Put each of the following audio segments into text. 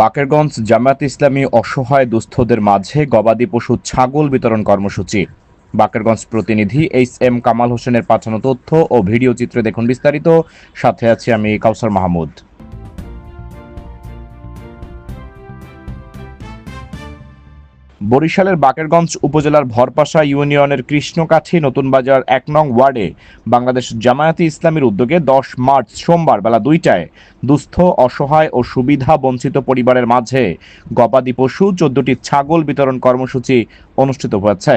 বাকেরগঞ্জ জামায়াত ইসলামী অসহায় দুস্থদের মাঝে গবাদি পশু ছাগল বিতরণ কর্মসূচি। বাকেরগঞ্জ প্রতিনিধি এইচ এম কামাল হোসেনের পাঠানো তথ্য ও ভিডিও চিত্রে দেখুন বিস্তারিত। সাথে আছি আমি কাউসার মাহমুদ। বরিশালের বাকেরগঞ্জ উপজেলার ভরপাশা ইউনিয়নের কৃষ্ণকাঠি নতুন বাজার এক নং ওয়ার্ডে বাংলাদেশ জামায়াতে ইসলামীর উদ্যোগে দশ মার্চ সোমবার বেলা দুইটায় দুস্থ, অসহায় ও সুবিধা বঞ্চিত পরিবারের মাঝে গবাদি পশু, চোদ্দটি ছাগল বিতরণ কর্মসূচি অনুষ্ঠিত হয়েছে।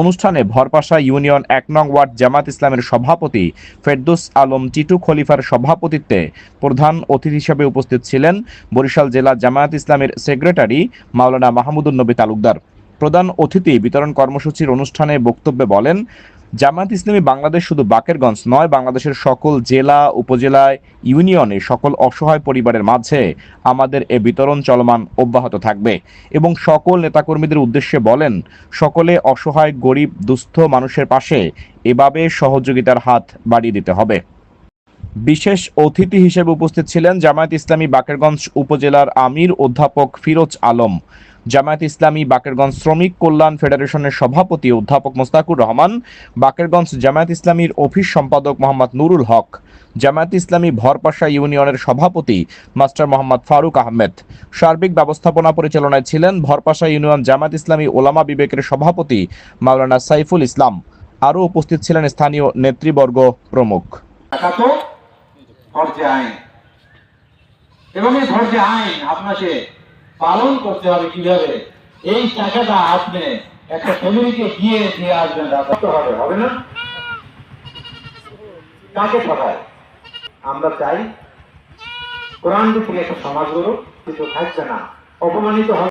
অনুষ্ঠানে ভরপাশা ইউনিয়ন এক নং ওয়ার্ড জামাত ইসলামের সভাপতি ফেরদুস আলম টিটু খলিফার সভাপতিত্বে প্রধান অতিথি হিসেবে উপস্থিত ছিলেন বরিশাল জেলা জামায়াত ইসলামের সেক্রেটারি মাওলানা মাহমুদুল নবী তালুকদার। প্রধান অতিথি বিতরণ কর্মসূচির অনুষ্ঠানে বক্তব্যে বলেন, জামায়াত ইসলামী বাংলাদেশ শুধু বাকেরগঞ্জ নয়, বাংলাদেশের সকল জেলা, উপজেলায়, ইউনিয়নে সকল অসহায় পরিবারের মাঝে আমাদের এ বিতরণ চলমান অব্যাহত থাকবে এবং সকল নেতাকর্মীদের উদ্দেশ্যে বলেন, সকলে অসহায়, গরিব, দুস্থ মানুষের পাশে এভাবে সহযোগিতার হাত বাড়িয়ে দিতে হবে। বিশেষ অতিথি হিসেবে উপস্থিত ছিলেন জামায়াত ইসলামী বাকেরগঞ্জ উপজেলার আমির অধ্যাপক ফিরোজ আলম। জামায়াত ইসলামী বাকেরগঞ্জ শ্রমিক কল্যাণ ফেডারেশনের সভাপতি অধ্যাপক মোস্তাকুর রহমান, বাকেরগঞ্জ জামায়াত ইসলামীর অফিস সম্পাদক মোহাম্মদ নুরুল হক, জামায়াত ইসলামী ভরপাশা ইউনিয়নের সভাপতি মাস্টার মোহাম্মদ ফারুক আহমেদ। সার্বিক ব্যবস্থাপনা পরিচালনায় ছিলেন ভরপাশা ইউনিয়ন জামায়াত ইসলামী ওলামা বিবেকের সভাপতি মাওলানা সাইফুল ইসলাম। আরও উপস্থিত ছিলেন স্থানীয় নেতৃবর্গ প্রমুখ। এবং এই ফরজে আইন আপনাকে পালন করতে হবে কীভাবে? এই টাকাটা আপনি একটা ফ্যামিলিকে দিয়ে দিয়ে আসবেন হবে? হবে না? কাকে ঠকায় আমরা চাই কোরআন থেকে একটা সমাজগুলো কিছু থাকছে না। অপমানিত হবে